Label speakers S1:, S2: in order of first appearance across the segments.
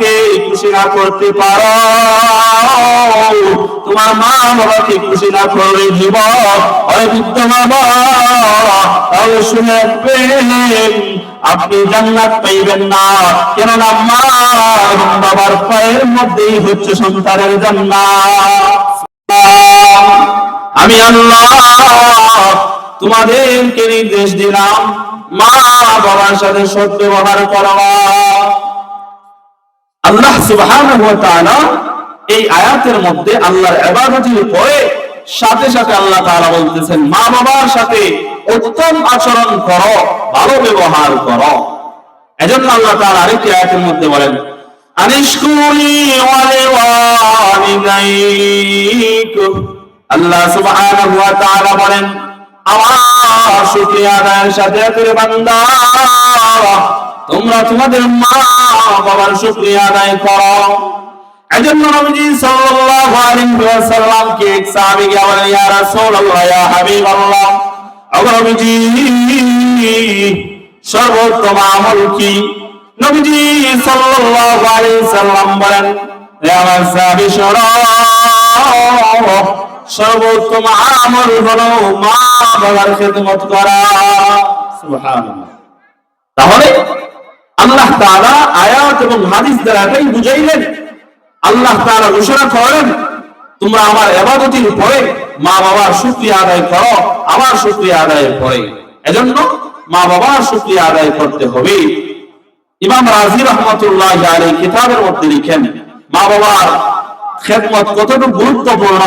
S1: বাবাকে খুশি না করতে পারো। তোমার মা বাবাকে খুশি না আপনি জান্নাত পাইবেন না। কেননা মা বাবার পায়ের মধ্যেই হচ্ছে সন্তানের জান্নাত। আমি আল্লাহ তোমাদেরকে নির্দেশ দিলাম, মা বাবার সাথে সৎ ব্যবহার করবা আল্লাহ তাআলা এই আয়াতের মধ্যে আল্লাহর ইবাদতের পরে সাথে সাথে আল্লাহ তারা বলতেছেন, মা বাবার সাথে উত্তম আচরণ করো, ভালো ব্যবহার করো। এজন্য আল্লাহ তাআলা আরেকটি আয়াতের মধ্যে বলেন আল্লাহ সুবহানাহু বলেন, আমার শুকরিয়া আদায়ের সাথে বান্দা তোমরা তোমাদের মা বাবার শুকরিয়া আদায় করো। এজন্য নবীজি সাল্লাল্লাহু আলাইহি ওয়াসাল্লাম কে এক সাহাবী কে বলেন, ইয়া রাসূলুল্লাহ, ইয়া হাবিবাল্লাহ। ওগো নবীজি, সর্বোত্তম আমল কি? নবীজি সাল্লাল্লাহু আলাইহি সাল্লাম বলেন হে আমার সাহাবী সর্বোত্তম আমল হলো মা বাবার করা। সুবহানাল্লাহ। তাহলে আল্লাহ তাআলা আয়াত এবং হাদিস দ্বারা এটাই বুঝাইলেন। আল্লাহ তাআলা ঘোষণা করেন, তোমরা আমার ইবাদতের পরে মা বাবার শুকরিয়া আদায় করো, আমার শুকরিয়া আদায়ের পরে। এজন্য মা বাবার শুকরিয়া আদায় করতে হবে। ইমাম রাজি রহমতুল্লাহ আলাইহি কিতাবের মধ্যে লিখেন মা বাবার খেদমত কতটুকু গুরুত্বপূর্ণ?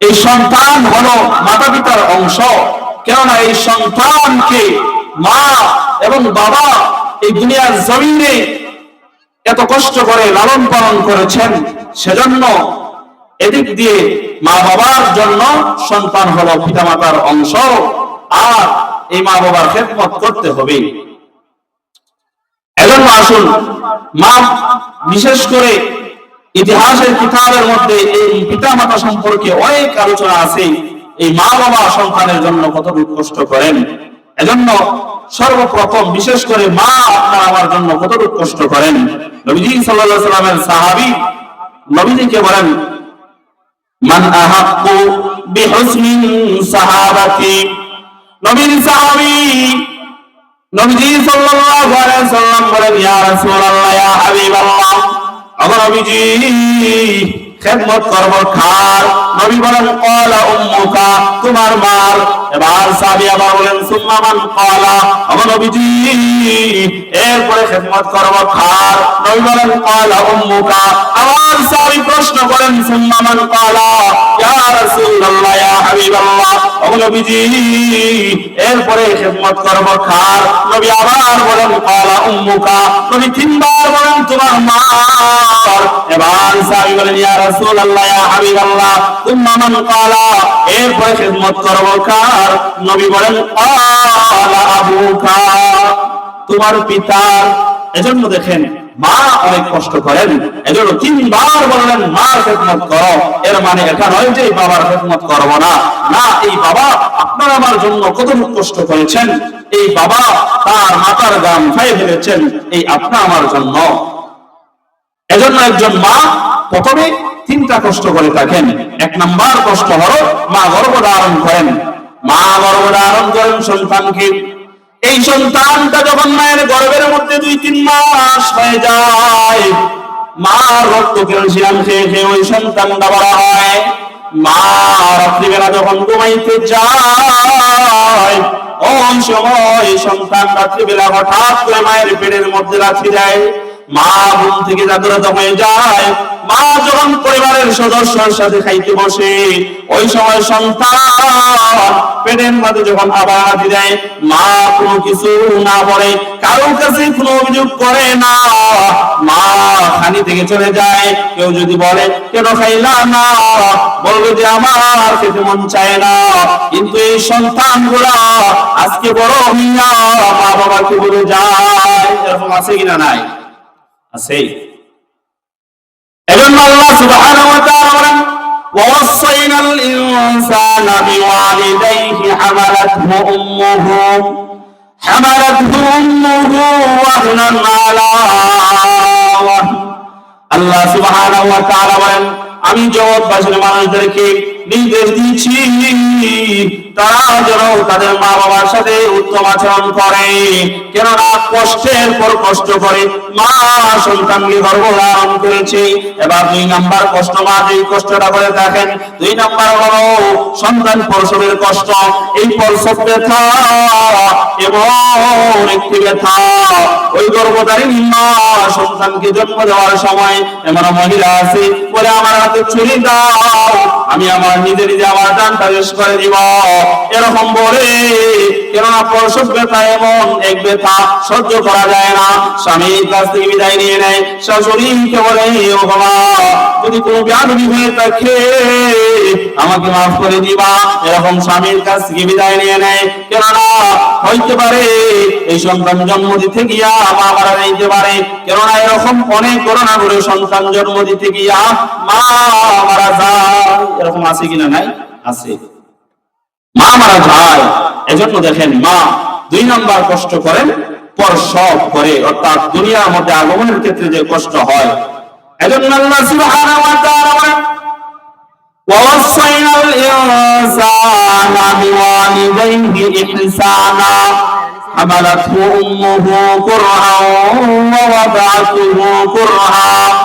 S1: এই সন্তান হলো মাতা পিতার অংশ। কেননা এই সন্তানকে মা এবং বাবা এই দুনিয়ার জমিনে এত কষ্ট করে, লালন পালন করেছেন, সেজন্য এদিক দিয়ে মা বাবার জন্য সন্তান হলো পিতামাতার অংশ, আর এই মা বাবার খেদমত করতে হবে। এজন্য আসুন, মা বিশেষ করে ইতিহাসের কিতাবের মধ্যে এই পিতা মাতা সম্পর্কে অনেক আলোচনা আছে। এই মা বাবা সন্তানের জন্য কতটুকু কষ্ট করেন? এজন্য সর্বপ্রথম, বিশেষ করে মা আপনার আমার জন্য কতটুকু কষ্ট করেন? নবীজি সাল্লাল্লাহু আলাইহি সাল্লামের সাহাবী, নবীজিকে বলেন, মান আহাক্কু বিহুসনি সাহাবাতি। নবীর সাহাবী, নবীজি সাল্লাল্লাহু আলাইহি সাল্লাম বলেন, ইয়া রাসূলুল্লাহ, ইয়া হাবিবাল্লাহ। আমার নবীজি খেদমত করব, খার। নবী বলেন ক্বালা উম্মুকা, তোমার মার। এবার সাহাবী আবার বলেন, সুম্মা মান ক্বালা আমার নবীজি, এরপরে খেদমত করব, খার। নবী বলেন ক্বালা উম্মুকা। সাহাবী প্রশ্ন করেন, সুম্মা মান ক্বালা ইয়া রাসূলুল্লাহ, ইয়া হাবিবাল্লাহ। নবীজি, এরপরে খেদমত করব, খার। নবী আবার বলেন ক্বালা উম্মুকা। নবী তিনবার বলেন, তোমার মা এবার সাহাবী বলেন, ইয়া রাসূলুল্লাহ, ইয়া হাবিবাল্লাহ। তুম্মা মান ক্বালা, এরপরে খিদমত করব কার নবী বলেন, ক্বালা আবুকা। তোমার পিতা, এজন্য দেখেন, মা অনেক কষ্ট করেন। এজন্য তিনবার বললেন, মার খেদমত করো। এর মানে এটা নয় যে বাবার খেদমত করব না। না, এই বাবা আপনার আমার জন্য কত কষ্ট করেছেন। এই বাবা তার মাতার গান খাই ফেলেছেন, এই আপনা আমার জন্য। এজন্য একজন মা প্রথমে তিনটা কষ্ট করে থাকেন। এক নাম্বার কষ্ট হলো মা গর্ভ ধারণ করেন। মা গর্ভ ধারণ করেন সন্তানকে। এই সন্তানটা যখন মায়ের গর্ভের মধ্যে দুই, তিন মাস হয়ে যায় মা রক্ত ক্যালসিয়াম খেয়ে খেয়ে ওই সন্তানটা বড় হয়। মা রাত্রিবেলা যখন ঘুমাইতে যায় ওই সময় সন্তান রাত্রিবেলা হঠাৎ করে মায়ের পেটের মধ্যে রাখি যায় মা ঘুম থেকে জাগ্রত হয়ে যায়। মা যখন পরিবারের সদস্যের সাথে খাইতে বসে, ওই সময় সন্তান পেটের মধ্যে যখন আবার দেয়, মা কোনো কিছু না বলে কারোর কাছে কোনো অভিযোগ করে না। মা খানি থেকে চলে যায়। কেউ যদি বলে, কেন খাইলা না? বলবে যে, আমার খেতে মন চায় না। কিন্তু এই সন্তানগুলা আজকে বড় হইয়া মা বাবাকে বলে যায়? এরকম আছে কিনা নাই? আছে এজন্য আল্লাহ সুবহানাহু ওয়া তাআলা বলেন ووصينا الإنسان بوالديه حملته أمه حملته أمه وهنا على আল্লাহ সুবহানাহু ওয়া তাআলা বলেন আমি জগৎবাসীর মানুষদেরকে নির্দেশ দিয়েছি। তারা যেন তাদের মা বাবার সাথে উত্তম আচরণ করে। কেননা কষ্টের পর কষ্ট করে মা করেছে। এবার দুই নাম্বার কষ্ট মা যেই কষ্টটা করে দেখেন, দুই নাম্বার সন্তান কষ্ট। এই প্রসব ব্যথা এবং একটি ব্যথা। ওই মা সন্তানকে জন্ম দেওয়ার সময় এমন মহিলা আছে বলে আমার হাতে ছুরি দাও। আমি আমার নিজে নিজে আমার ডানটা শেষ করে দিব। এরকম বলে, কেননা প্রসব ব্যথা এমন এক ব্যথা সহ্য করা যায় না। স্বামীর কাছ থেকে বিদায় নিয়ে নেয়। শাশুড়িকে বলে ও বাবা যদি কোনো ব্যাধি হয়ে থাকে, আমাকে মাফ করে দিবা। এরকম স্বামীর কাছ থেকে বিদায় নিয়ে নেয়। কেননা হইতে পারে, এই সন্তান জন্ম দিতে গিয়া মা মারা যাইতে পারে। কেননা এরকম অনেক করোনা করে সন্তান জন্ম দিতে গিয়া মা মারা যায়। এরকম আছে কিনা নাই আছে মা মারা যায় এজন্য দেখেন মা দুই নাম্বার কষ্ট করেন পর সব করে অর্থাৎ দুনিয়ার মধ্যে আগমনের ক্ষেত্রে যে কষ্ট হয় এজন্য আল্লাহ সুবহানাহু ওয়া তাআলা বলেন ووصينا الإنسان بوالديه إحسانا حملته أمه كرها ووضعته كرها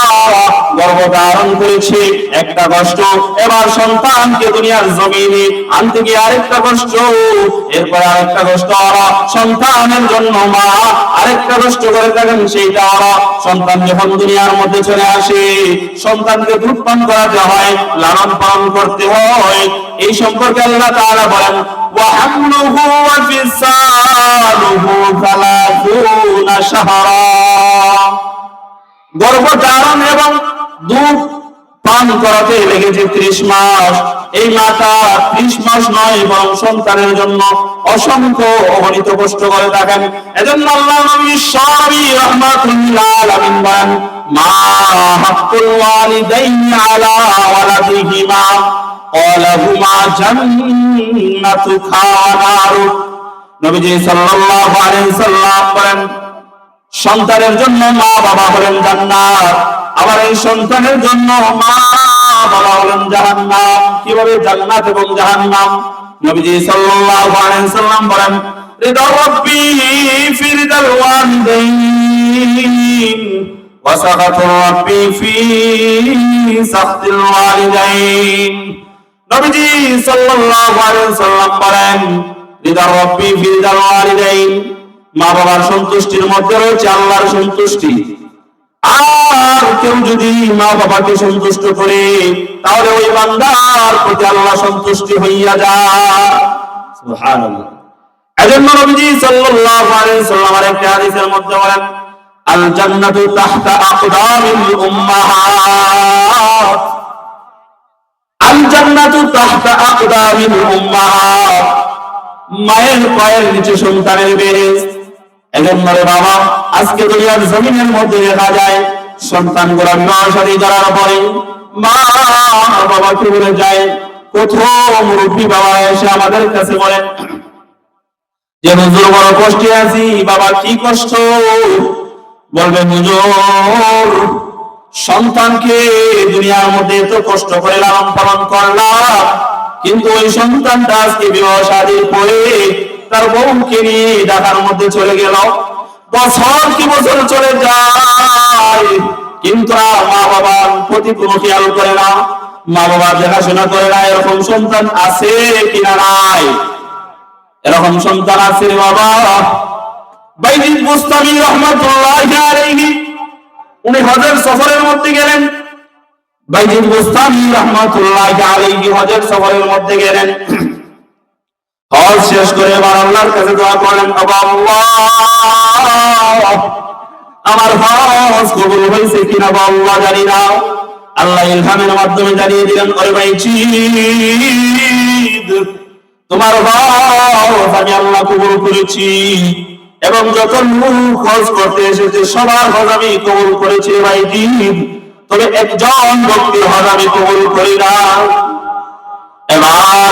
S1: গর্ভধারণ করেছে একটা কষ্ট এবার সন্তানকে দুনিয়ার জমিনে আনতে গিয়ে আরেকটা কষ্ট এরপর আরেকটা কষ্ট ওরা সন্তানের জন্য মা আরেকটা কষ্ট করে থাকেন সেইটা ওরা সন্তান যখন দুনিয়ার মধ্যে চলে আসে সন্তানকে দুধ পান করাতে হয় লালন পালন করতে হয় এই সম্পর্কে আল্লাহ তাআলা বলেন وحمله وفصاله ثلاثون شهرا গর্ভধারণ এবং দুধ পান করাতে লেগেছে ত্রিশ মাস। এই মাতা ত্রিশ মাস নয় এবং সন্তানের জন্য অসংখ্য অগণিত কষ্ট করে থাকেন। এজন্য আল্লাহ নবী সবই রহমাতুল্লাহ আলামিন বলেন, মা হাক্কুল ওয়ালিদাইনি ওয়ালাদিহিমা ক্বালাহুমা জান্নাতু খানারু নবীজি সাল্লাল্লাহু আলাইহি সাল্লাম বলেন সন্তানের জন্য মা বাবা হলেন জান্নাত। আবার এই সন্তানের জন্য মা বাবা হলেন জাহান্নাম। কীভাবে জান্নাত এবং জাহান্নাম? নবীজি সাল্লাল্লাহু আলাইহি সাল্লাম বলেন, রিদা রাব্বি ফি ওয়ালিদাইন ওয়া ফি সাখতিল ওয়ালিদাইন। নবীজি সাল্লাল্লাহু আলাইহি সাল্লাম বলেন, রিদা রাব্বি ফি ওয়ালিদাইন মা বাবার সন্তুষ্টির মধ্যে রয়েছে আল্লাহর সন্তুষ্টি। আর কেউ যদি মা বাবাকে সন্তুষ্ট করে, তাহলে ওই বান্দার প্রতি আল্লাহ সন্তুষ্টি হইয়া যায় মায়ের পায়ের নিচে সন্তানের বেরেস এজন্য বাবা আজকে দুনিয়ার জমিনের মধ্যে দেখা যায়, সন্তান পরে মা বলে যায় কোথাও মুরব্বী বাবা এসে আমাদের কাছে যে হুজুর, বড় কষ্টে আছি, বাবা কি কষ্ট? বলবে, হুজুর, সন্তানকে দুনিয়ার মধ্যে এত কষ্ট করে লালন পালন করলাম, কিন্তু ওই সন্তানটা আজকে বিবাহ তার বউকে নিয়ে ঢাকার মধ্যে চলে গেল বছর কি বছর চলে যায়? কিন্তু মা বাবার প্রতি কোনো খেয়াল করে না। মা বাবা দেখাশোনা করে না, এরকম সন্তান আছে কিনা নাই? এরকম সন্তান আছে বাবা। বাইজিদ মুস্তামি রহমাতুল্লাহি আলাইহি, উনি হজের সফরের মধ্যে গেলেন। বাইজিদ মুস্তামি রহমাতুল্লাহি আলাইহি হজের সফরের মধ্যে গেলেন। হজ শেষ করে এবার আল্লাহর কাছে দোয়া বাবা আল্লাহ, আমার হজ কবুল হয়েছে কিনা বা আল্লাহ জানি না। আল্লাহ ইলহামের মাধ্যমে জানিয়ে দিলেন, ওরে ভাই তোমার হজ আমি আল্লাহ কবুল করেছি এবং যত লোক হজ করতে এসেছে, সবার হজ আমি কবুল করেছি ভাই জিদ তবে একজন ব্যক্তির হজ আমি কবুল করি না। এবার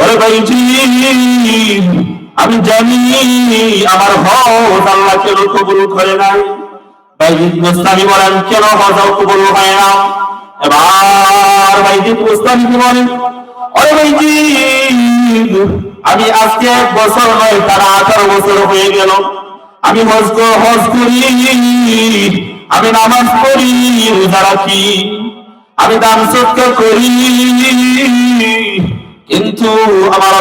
S1: ওরে ভাইজি আমি জানি আমার হজ আল্লাহ কেন কবুল করে নাই। বাইজিদ মুস্তানি বলেন, কেন হজ কবুল হয় না? এবার বাইজিদ মুস্তানি কি বলেন ওরে ভাইজি আমি আজকে এক বছর নয়, তারা আঠারো বছর হয়ে গেল। আমি হজ হজ করি, আমি নামাজ পড়ি, রোজা রাখি। আমি দান সৎকার করি। কিন্তু আমার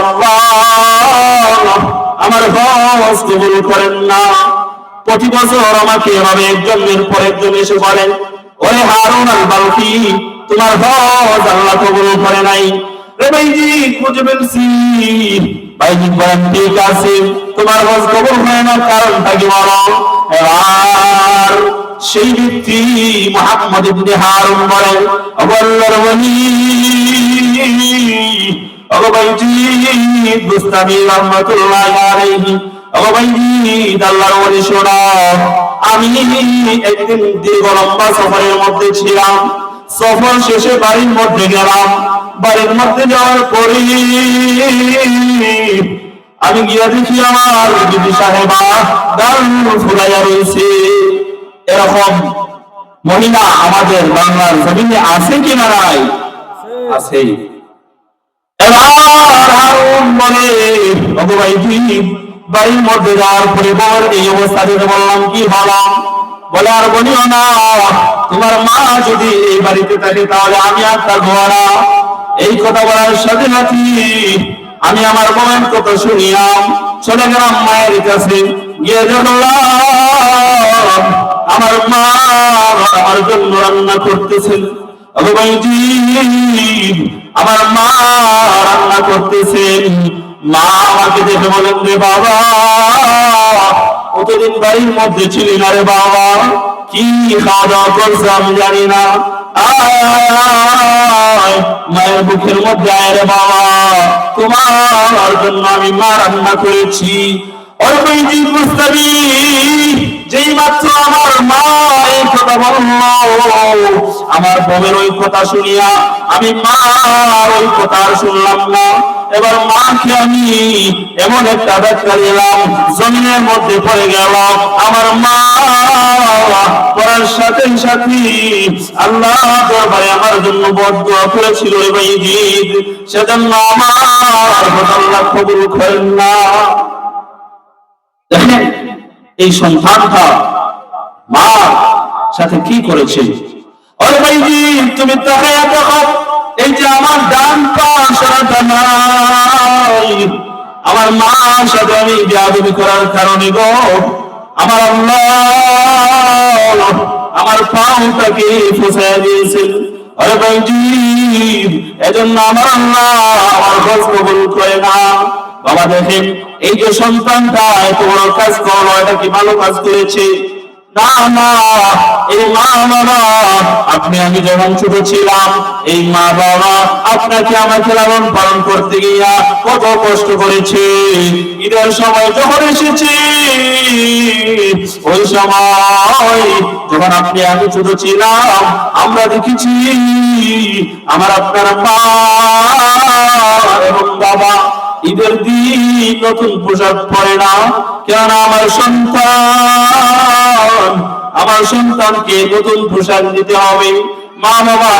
S1: আমার হজ কবুল করেন না। প্রতি বছর আমাকে এভাবে একজনের পর একজন এসে বলেন, ওরে হারুন আল বালকি তোমার হজ আল্লাহ কবুল করে নাই। রে ভাইজি খুঁজে পেয়েছি ভাইজি বলেন, ঠিক আছে, তোমার কবুল হয় না, কারণটা কি বলো? এবার সেই ব্যক্তি মোহাম্মদ ইবনে হারুন বলেন, অবল্লর বলি আমি একদিন দীর্ঘ লম্বা সফরের মধ্যে ছিলাম। সফর শেষে বাড়ির মধ্যে গেলাম। বাড়ির মধ্যে যাওয়ার পরে আমি গিয়া দেখি আমার বিবি সাহেবা ফুলাইয়া রয়েছে। এরকম মহিলা আমাদের বাংলার জমিনে আছে কি না নাই? আছে এবার হারুন বলে ওগো ভাইজি বাড়ির মধ্যে যাওয়ার পরে এই অবস্থা দেখে বললাম, কি হলাম বলে আর বলিও না। তোমার মা যদি এই বাড়িতে থাকে, তাহলে আমি আর তার ঘোড়া এই কথা বলার সাথে সাথে আমি আমার বোনের কথা শুনিয়াম চলে গেলাম মায়ের কাছে। গিয়ে আমার মা আমার জন্য রান্না করতেছেন। আমার মা রান্না করতেছেন মা আমাকে দেখে বলেন রে বাবা, কতদিন বাড়ির মধ্যে ছিলি না রে বাবা? কি খাওয়া করছে আমি জানি না। মায়ের বুকের মধ্যে আয় রে বাবা। তোমার জন্য আমি মা রান্না করেছি। আমার বউয়ের ওই কথা শুনিয়া আমি ওই কথা শুনলাম না। এবার মাকে আমি এমন একটা দিলাম, জমিনের মধ্যে পড়ে গেল আমার মা আল্লাহ আমার জন্য সেজন্য আমার আল্লাহ কবুল করেন না। দেখেন, এই সন্তানটা মা সাথে কি করেছে? তুমি এই যে আমার ডান আমার মার সাথে আমি বিয়াদবি করার কারণে গো, আমার আল্লাহ আমার পাউটাকে ফসায় দিয়েছেন। আরে ভাইজি, এজন্য আমার আল্লাহ আমার খোঁজ কবুল করে না বাবা দেখেন এই যে সন্তানটা, এত বড় কাজ করল, এটা কি ভালো কাজ করেছে? আপনি, আমি যখন ছোট ছিলাম, এই মা, বাবা আপনাকে আমাকে লালন পালন করতে গিয়া কত কষ্ট করেছে। ঈদের সময় যখন এসেছে, ওই সময় যখন আপনি, আমি ছোট ছিলাম, আমরা দেখেছি, আমার আপনার মা এবং বাবা ঈদের দিন নতুন পোশাক পরে না। কেন আমার সন্তান, আমার সন্তানকে নতুন পোশাক দিতে হবে। মা বাবা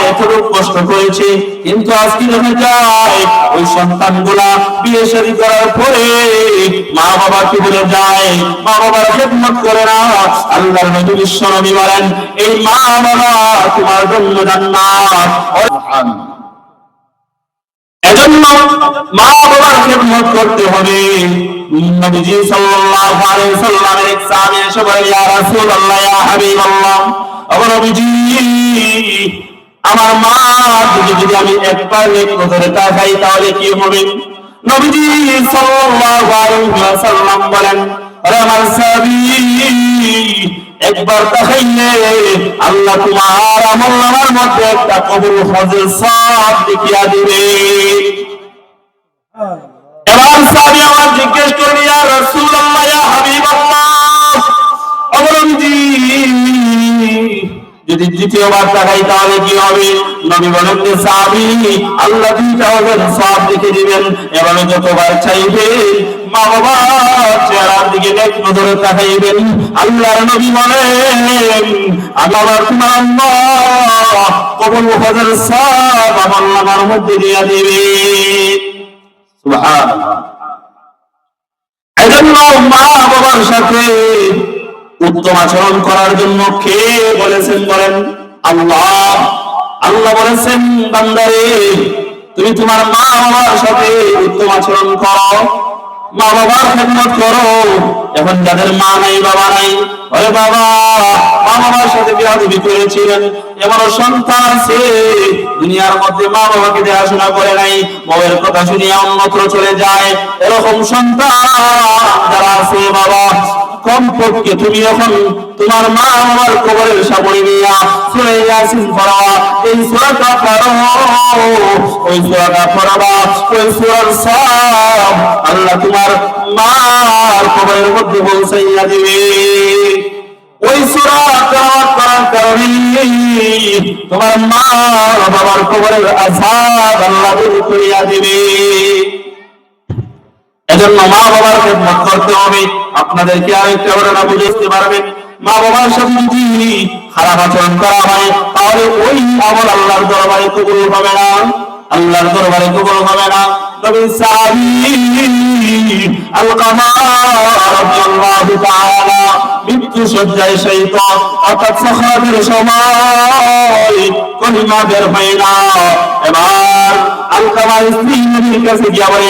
S1: কষ্ট করেছে, কিন্তু আজকে যায়, ওই সন্তানগুলা বিয়ে করার পরে মা বাবা কি বলে যায়? মা বাবার খেদমত করে না। বলেন, এই মা বাবা তোমার জন্য জান্নাত। মা বাবার খেদমত করতে হবে। নবীজি সাল্লাল্লাহু আলাইহি সাল্লামের এসে বলে ইয়া রাসূলুল্লাহ, ইয়া হাবিবাল্লাহ। নবীজি, আমার মা যদি আমি একবার নেক নজরে তাকাই, তাহলে কি হবে? নবীজি সাল্লাল্লাহু আলাইহি বলেন একবার তাকাইলে আল্লাহ তোমার আমল মধ্যে একটা দেখিয়া দিবে। দ্বিতীয়বার তাকাই তাহলে কি হবে? নবী বলেন যে, সাহাবী, আল্লাহ দুইটা হবেন সব দেখে দিবেন। এবারে যতবার চাইবেন, মা বাবা চেহারার দিকে এক নজরে তাকাইবেন। আল্লাহর নবী বলেন আল্লাহ তোমার আল্লাহ কবল হজের সব আমার নামার মধ্যে দিয়া দিবে। সুবহানাল্লাহ। এজন্য মা বাবার সাথে উত্তম আচরণ করার জন্য কে বলেছেন বলেন? আল্লাহ। আল্লাহ বলেছেন, বান্দারে, তুমি তোমার মা বাবার সাথে উত্তম আচরণ করো। মা বাবার খেদমত করো। এখন যাদের মা নাই, বাবা নাই বাবা বিয়াদবি করেছিলেন। এমন সন্তান আছে দুনিয়ার মধ্যে মা বাবাকে দেখাশোনা করে নাই। বউয়ের কথা শুনিয়া অন্যত্র চলে যায়। এরকম সন্তান যারা আছে বাবা, কমপক্ষে তুমি এখন তোমার মা আমার কবরের সামনে নিয়া সুরে ইয়াসিন পড়া এই সূরাটা পড়ো ওই সূরাটা পড়বা। ওই সূরার সব আল্লাহ তোমার মার কবরের মধ্যে পৌঁছাইয়া দিবে। ওই সূরা তোমার মা বাবার কবরের আযাব আল্লাহ করিয়া দিবে। এজন্য মা বাবার খেদমত করতে হবে। আপনাদেরকে আরেকটা ঘটনা বুঝতে পারবেন মা বাবার সাথে যদি খারাপ আচরণ করা হয়, তাহলে ওই আমল আল্লাহর দরবারে কবুল হবে না। আল্লাহর দরবারে কবুল হবে না। নবী সাহাবী আলকামা রাদিয়াল্লাহু তাআলা মৃত্যু সজ্জায় শহীদ অর্থাৎ সখাতের সময় কলিমা বের হয় না। এবার আলকামা স্ত্রী নবীর কাছে গিয়া বলে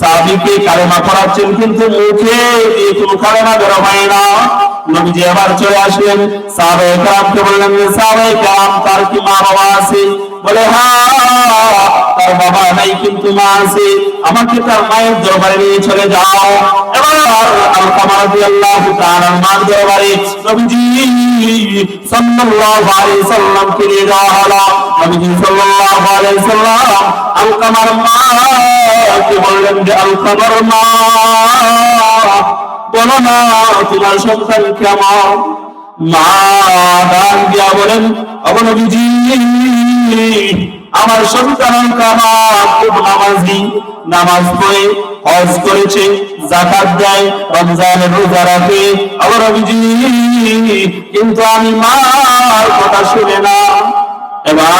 S1: সাহাবিকে কালেমা পড়াচ্ছেন কিন্তু মুখে কোনো কালেমা বেরো হয় না। নবীজি আবার চলে আসলেন। সাহাবায়ে কালামকে বললেন, সাহাবায়ে কালাম তার কি মা বাবা আছে? বলে হ্যাঁ নাই কিন্তু মা আছে, আমাকে তার মায়ের দরবারে নিয়ে চলে যাও। মা তোমার সন্তান কেমন? মা বলেন আমার সন্তান খুব নামাজি, নামাজ পড়ে, হজ করেছে জাকাত দেয় রমজানের রোজা রাখে। অবনবীজি কিন্তু আমি মার কথা শুনে না। এবার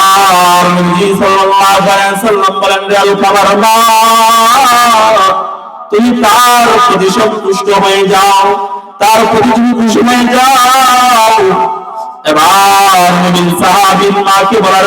S1: মাকে বলার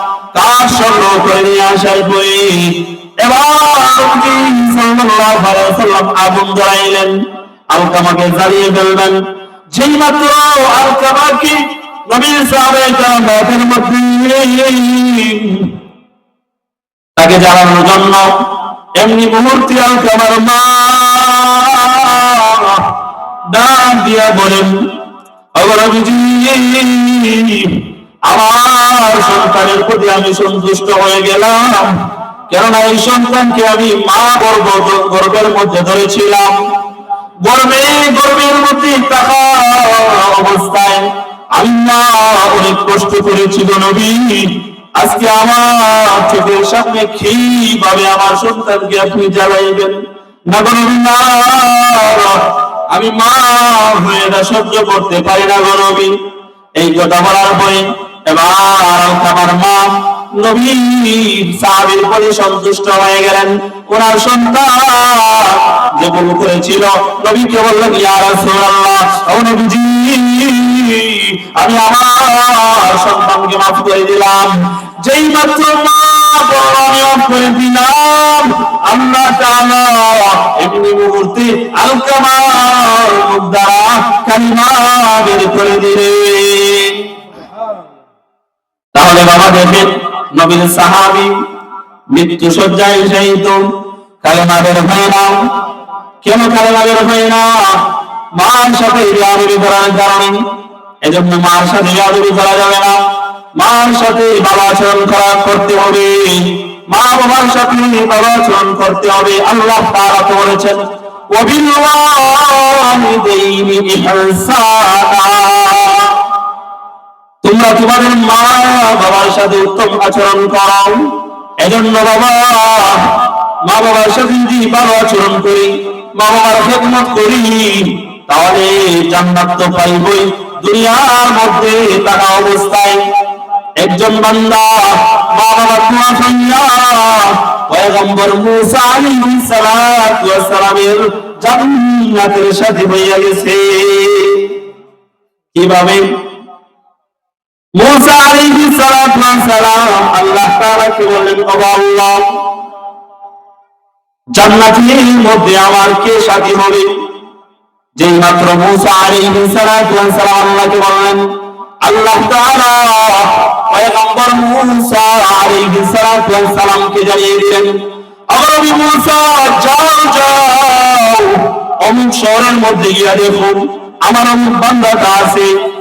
S1: কাজ সংগ্রহ করে নিয়ে আসার পরে আগুন জ্বালাইলেন। আলকামাকে জ্বালিয়ে ফেলবেন। যেই মাত্র আলকামাকে তাকে জ্বালানোর জন্য এমনি মুহূর্তে আলকামার মা দিয়া বলেন আমার সন্তানের প্রতি আমি সন্তুষ্ট হয়ে গেলাম। কেননা এই সন্তানকে আমি মা গর্ব গর্বের মধ্যে ধরেছিলাম। গর্বে, গর্বের মধ্যে অবস্থায় আমি অনেক কষ্ট করেছিল নবী। আজকে আমার চোখের সামনে আমার সন্তানকে আপনি জ্বালাইবেন। না আমি মা হয়ে সহ্য করতে পারি না গো নবী। এই কথা বলার পরে এবার আমার মা নবী সাহাবীর প্রতি সন্তুষ্ট হয়ে গেলেন ওনার সন্তান করেছিল নবীকে বললেন ইয়া রাসূলুল্লাহ ও নবীজি আমি আমার দিলাম যেই মাত্র মা করে দিলাম আল্লাহ তাআলা এমনি মুহূর্তে আলকামার দ্বারা কালিমা বের করে দিলেন তাহলে বাবা দেখেন, নবীর সাহাবী মৃত্যু সজ্জায় শায়িত কালেমা বের হয় না। কেন কালেমা বের হয় না? মার সাথে বিয়াদবি করার কারণে। এজন্য মার সাথে বিয়াদবি করা যাবে না। মার সাথে বাবা আচরণ করা করতে হবে। মা বাবার সাথে বাবা আচরণ করতে হবে। আল্লাহ তাআলা তো বলেছেন ওয়াবিল ইহসানা। তোমরা তোমাদের মা বাবার সাথে উত্তম আচরণ করো। এজন্য বাবা, মা বাবার সাথে যদি ভালো আচরণ করি, মা বাবার খেদমত করি, তাহলে জান্নাত তো পাইবই। দুনিয়ার মধ্যে থাকা অবস্থায় একজন বান্দা মা বাবার দোয়া খাইয়া পয়গম্বর মুসা সালামের জান্নাতের সাথে হইয়া গেছে। কীভাবে? মুসা সালাম আল্লাহ তাআলাকে বললেন? আল্লাহ, জান্নাতের মধ্যে আমার কে সাথী হবে? যেই মাত্র মুসা সালাম আল্লাহকে বললেন, আল্লাহ তাআলা পয়গম্বর মুসা জানিয়ে দিলেন অগরবি মুসা, যাও যাও, অমুক শহরের মধ্যে গিয়া দেখুন, আমার অমুক বান্দাটা আছে।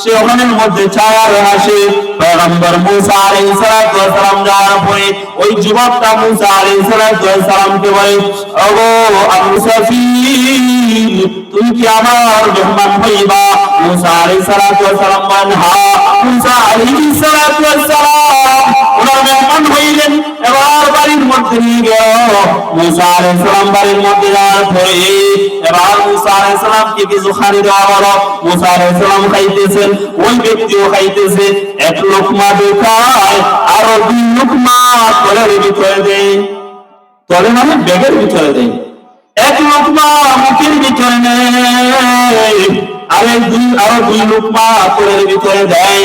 S1: সে ওখানের মধ্যে ছায়ার আসে। পয়গম্বর মুসা আলাইহিস সালাম যাওয়ার পরে ওই যুবকটা মুসা আলাইহিস সালামকে বলে, ওগো আবু সাফির, তুমি কি আমার মেহমান হইবা? মুসা আলাইহিস সালাম বলেন মুসা আলাইহিস সালাম, ওনার মেহমান হইলেন, এবার বাড়ির মধ্যে নিয়ে গেল। মুসা আলাইহিস সালাম বাড়ির মধ্যে যাওয়ার পরে, এবার মুসা আলাইহিস সালামকে কিছু খানি দেওয়া মুসা আলাইহিস সালাম খাইতেছেন ওই ব্যক্তিও খাইতেছে এক লোকমা দেখায় আরও দুই লোকমা তলের ভিতরে দেয়। তলে মানে ব্যাগের ভিতরে দেয়। এক লোকমা মুখের ভিতরে নেয় আরে দুই আরও দুই লোকমা তলের ভিতরে দেয়।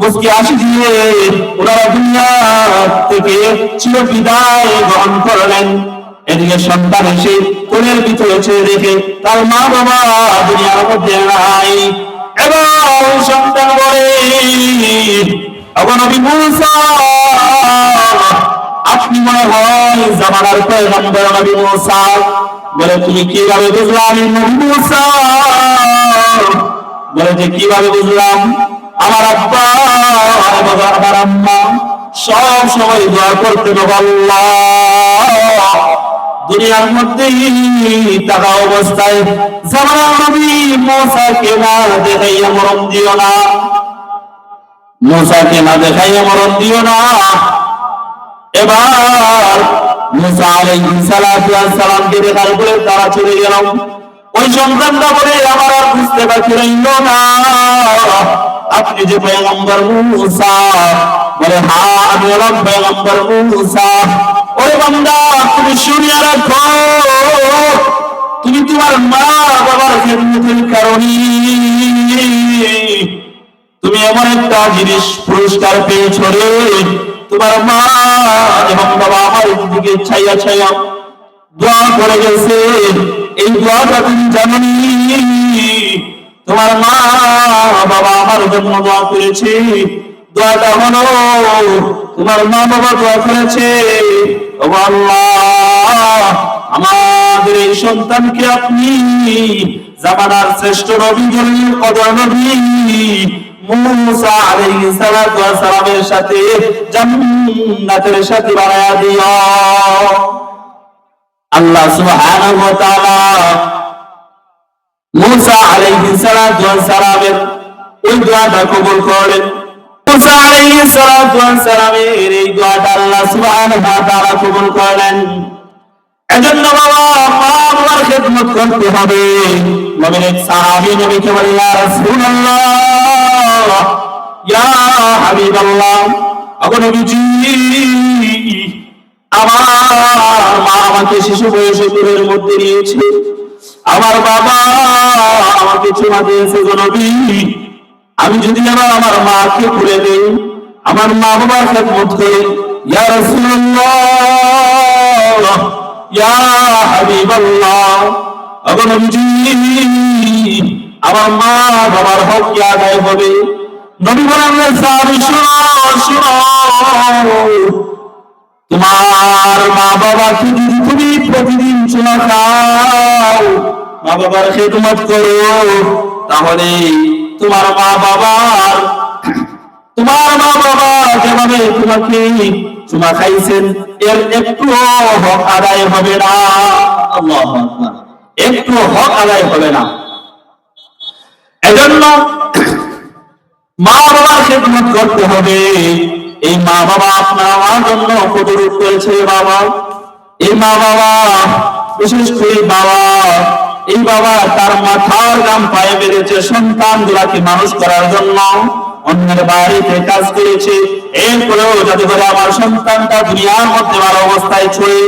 S1: মুস্কি হাসি দিয়ে ওনারা দুনিয়া থেকে চির বিদায় গ্রহণ করলেন। এদিকে সন্তান এসে কোলের ভিতরে ছেড়ে রেখে তার মা বাবা দুনিয়ার মধ্যে নাই। এবং সন্তান বলে এখন নবী মুসা, আপনি মনে হয় জামানার পয়গম্বর নবী মুসা? বলে, তুমি কীভাবে বুঝলা আমি নবী মুসা? বলে, যে কীভাবে বুঝলাম আমার আব্বা, আমার আম্মা সব সময় দোয়া করতে দুনিয়ার মধ্যেই থাকা অবস্থায় না দেখাইয়া মরণ দিও না এবার মুসা দেখার তারা চলে গেল ওই সন্তানটা বলে, আমার আর বুঝতে বাকি রইল না। আপনি যে পয়গম্বর মুসা, বলে হ্যাঁ আমি হলাম পয়গম্বর মুসা। ওরে বান্দা, তুমি শুনিয়া রাখো। তুমি তোমার মা বাবার খেদমতের কারণে তুমি এমন একটা জিনিস পুরস্কার পেয়েছ রে। তোমার মা এবং বাবা আমার দিকে ছাইয়া ছাইয়া দোয়া করে গেছে। এই দোয়াটা তুমি জানি তোমার মা বাবা আমার জন্য দোয়া করেছে। দোয়াটা হলো, তোমার মা বাবা দোয়া করেছে আমাদের এই সন্তানকে আপনি জামানার শ্রেষ্ঠ নবী জলিল কদর নবী সালামের সাথে জান্নাতের সাথে বানায়া দিও। আল্লাহ সুবহানাহু ওয়া তাআলা মুসা আলাইহিস সালাতু ওয়াস সালামের ওই দোয়াটা কবুল করেন মুসা আলাইহিস সালাতু ওয়াস সালামের এই দোয়াটা আল্লাহ সুবহানাহু ওয়া তাআলা কবুল এজন্য বাবা খেদমত করতে হবে। নবীর সাহাবী নবীকে বলে, ইয়া রাসূলুল্লাহ, ইয়া হাবিবাল্লাহ আগো নবীজি, আমার মা আমাকে শিশু বয়সে দূরের মধ্যে নিয়েছে। আমার বাবা আমাকে ছোঁয়া দিয়েছে গো নবী। আমি যদি আবার আমার মাকে ভুলে দেই, আমার মা বাবার খেদমত করে। আমার মা বাবার হক কি আদায় হবে? নবী বলেন তোমার মা বাবাকে যদি তুমি প্রতিদিন চুনা খাও মা বাবার খেদমত করো। তাহলে তোমার মা বাবার তোমার মা বাবা যেভাবে তোমাকে চুমা খাইছেন, এর একটু হক আদায় হবে না। আল্লাহু একটু হক আদায় হবে না। এজন্য মা বাবার খেদমত করতে হবে। এই মা বাবা আপনার আমার জন্য কতটুক করেছে বাবা। এই মা বাবা বিশেষ করে বাবা এই বাবা তার মাথার দাম পায়ে বেড়েছে সন্তান গুলাকে মানুষ করার জন্য। অন্যের বাড়িতে কাজ করেছে। এরপরেও যাতে করে আমার সন্তানটা দুনিয়ার মধ্যে ভালো অবস্থায় ছড়ে